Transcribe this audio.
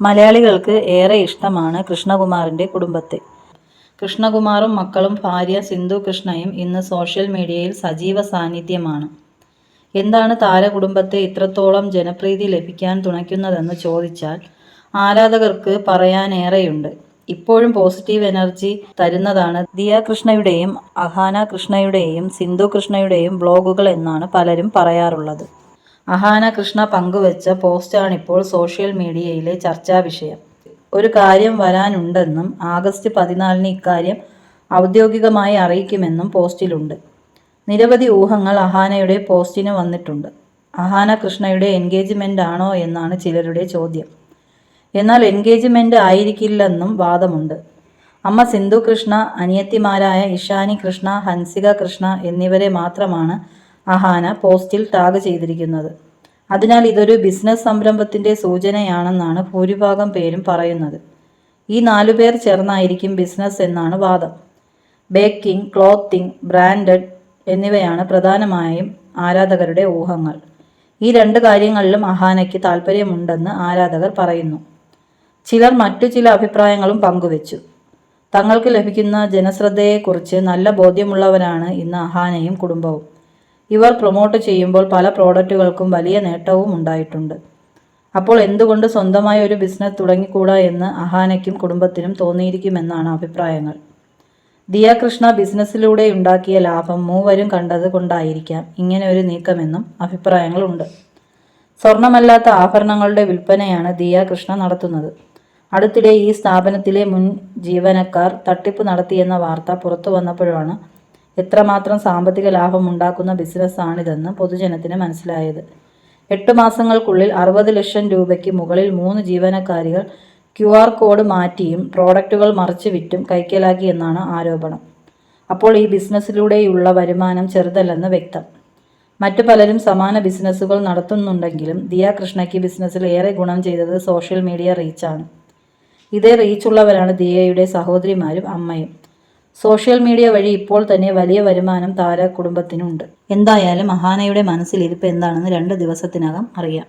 മലയാളികൾക്ക് ഏറെ ഇഷ്ടമാണ് കൃഷ്ണകുമാറിന്റെ കുടുംബത്തെ. കൃഷ്ണകുമാറും മക്കളും ഭാര്യ സിന്ധു കൃഷ്ണയും ഇന്ന് സോഷ്യൽ മീഡിയയിൽ സജീവ സാന്നിധ്യമാണ്. എന്താണ് താരകുടുംബത്തെ ഇത്രത്തോളം ജനപ്രീതി ലഭിക്കാൻ തുണയ്ക്കുന്നതെന്ന് ചോദിച്ചാൽ ആരാധകർക്ക് പറയാനേറെയുണ്ട്. ഇപ്പോഴും പോസിറ്റീവ് എനർജി തരുന്നതാണ് ദിയ കൃഷ്ണയുടെയും അഹാന കൃഷ്ണയുടെയും സിന്ധു കൃഷ്ണയുടെയും ബ്ലോഗുകൾ എന്നാണ് പലരും പറയാറുള്ളത്. അഹാന കൃഷ്ണ പങ്കുവച്ച പോസ്റ്റാണിപ്പോൾ സോഷ്യൽ മീഡിയയിലെ ചർച്ചാ വിഷയം. ഒരു കാര്യം വരാനുണ്ടെന്നും ആഗസ്റ്റ് പതിനാലിന് ഇക്കാര്യം ഔദ്യോഗികമായി അറിയിക്കുമെന്നും പോസ്റ്റിലുണ്ട്. നിരവധി ഊഹങ്ങൾ അഹാനയുടെ പോസ്റ്റിന് വന്നിട്ടുണ്ട്. അഹാന കൃഷ്ണയുടെ എൻഗേജ്മെന്റ് ആണോ എന്നാണ് ചിലരുടെ ചോദ്യം. എന്നാൽ എൻഗേജ്മെന്റ് ആയിരിക്കില്ലെന്നും വാദമുണ്ട്. അമ്മ സിന്ധു കൃഷ്ണ അനിയത്തിമാരായ ഇഷാനി കൃഷ്ണ ഹൻസിക കൃഷ്ണ എന്നിവരെ മാത്രമാണ് അഹാന പോസ്റ്റിൽ ടാഗ് ചെയ്തിരിക്കുന്നത്. അതിനാൽ ഇതൊരു ബിസിനസ് സംരംഭത്തിന്റെ സൂചനയാണെന്നാണ് ഭൂരിഭാഗം പേരും പറയുന്നത്. ഈ നാലു പേർ ചേർന്നായിരിക്കും ബിസിനസ് എന്നാണ് വാദം. ബേക്കിംഗ് ക്ലോത്തിംഗ് ബ്രാൻഡഡ് എന്നിവയാണ് പ്രധാനമായും ആരാധകരുടെ ഊഹങ്ങൾ. ഈ രണ്ട് കാര്യങ്ങളിലും അഹാനയ്ക്ക് താല്പര്യമുണ്ടെന്ന് ആരാധകർ പറയുന്നു. ചിലർ മറ്റു ചില അഭിപ്രായങ്ങളും പങ്കുവച്ചു. തങ്ങൾക്ക് ലഭിക്കുന്ന ജനശ്രദ്ധയെക്കുറിച്ച് നല്ല ബോധ്യമുള്ളവരാണ് ഇന്ന് അഹാനയും കുടുംബവും. ഇവർ പ്രൊമോട്ട് ചെയ്യുമ്പോൾ പല പ്രോഡക്റ്റുകൾക്കും വലിയ നേട്ടവും ഉണ്ടായിട്ടുണ്ട്. അപ്പോൾ എന്തുകൊണ്ട് സ്വന്തമായ ഒരു ബിസിനസ് തുടങ്ങിക്കൂടാ എന്ന് അഹാനയ്ക്കും കുടുംബത്തിനും തോന്നിയിരിക്കുമെന്നാണ് അഭിപ്രായങ്ങൾ. ദിയ കൃഷ്ണ ബിസിനസ്സിലൂടെ ഉണ്ടാക്കിയ ലാഭം മൂവരും കണ്ടത് കൊണ്ടായിരിക്കാം ഇങ്ങനെ ഒരു നീക്കമെന്നും അഭിപ്രായങ്ങളുണ്ട്. സ്വർണമല്ലാത്ത ആഭരണങ്ങളുടെ വിൽപ്പനയാണ് ദിയ കൃഷ്ണ നടത്തുന്നത്. അടുത്തിടെ ഈ സ്ഥാപനത്തിലെ മുൻ ജീവനക്കാർ തട്ടിപ്പ് നടത്തിയെന്ന വാർത്ത പുറത്തു വന്നപ്പോഴാണ് എത്രമാത്രം സാമ്പത്തിക ലാഭം ഉണ്ടാക്കുന്ന ബിസിനസ്സാണിതെന്ന് പൊതുജനത്തിന് മനസ്സിലായത്. എട്ട് മാസങ്ങൾക്കുള്ളിൽ അറുപത് ലക്ഷം രൂപയ്ക്ക് മുകളിൽ മൂന്ന് ജീവനക്കാരികൾ ക്യു ആർ കോഡ് മാറ്റിയും പ്രോഡക്റ്റുകൾ മറിച്ച് വിറ്റും കൈക്കലാക്കി എന്നാണ് ആരോപണം. അപ്പോൾ ഈ ബിസിനസ്സിലൂടെയുള്ള വരുമാനം ചെറുതല്ലെന്ന് വ്യക്തം. മറ്റു പലരും സമാന ബിസിനസ്സുകൾ നടത്തുന്നുണ്ടെങ്കിലും ദിയ കൃഷ്ണയ്ക്ക് ബിസിനസ്സിൽ ഏറെ ഗുണം ചെയ്തത് സോഷ്യൽ മീഡിയ റീച്ചാണ്. ഇതേ റീച്ചുള്ളവരാണ് ദിയയുടെ സഹോദരിമാരും അമ്മയും. സോഷ്യൽ മീഡിയ വഴി ഇപ്പോൾ തന്നെ വലിയ വരുമാനം താര കുടുംബത്തിനുണ്ട്. എന്തായാലും മഹാനയുടെ മനസ്സിലിരിപ്പ് എന്താണെന്ന് രണ്ട് ദിവസത്തിനകം അറിയാം.